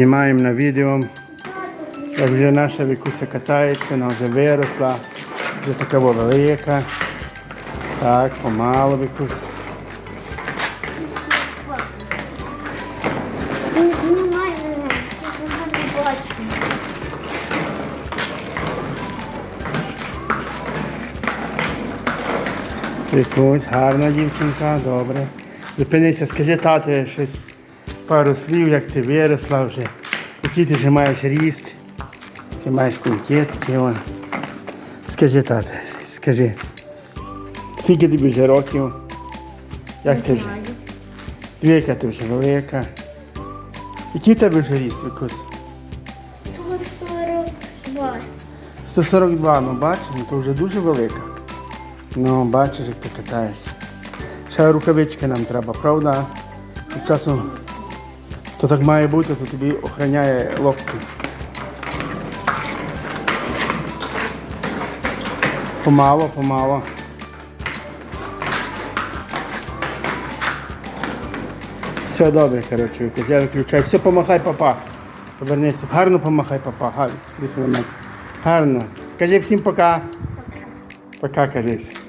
Знімаємо на відео, як вже наша вікуся катається, вона вже виросла, вже така велика. Так, помало вікусь. Вікусь, гарна дівчинка, добре. Зупинися, скажи тати щось пару слів, як ти виросла вже. Який ти вже маєш ріст. Ти маєш кунтетки. о. Скажи тате, скажи. Скільки тобі вже років? Як ти вже? Двійка ти вже велика. Який в тебе вже ріст, Вікусь? 142. 142, ну бачиш, ну то вже дуже велика. Ну, бачиш, як ти катаєшся. Ще рукавички нам треба, правда? Часу то так має бути, то тобі охороняє локті. Помало, помало. Все добре, коротше, я виключаю. Все, помахай папа. Повернися. Гарно помахай папа. Гарно. Гарно. Кажи всім пока. Пока, кажи. всім.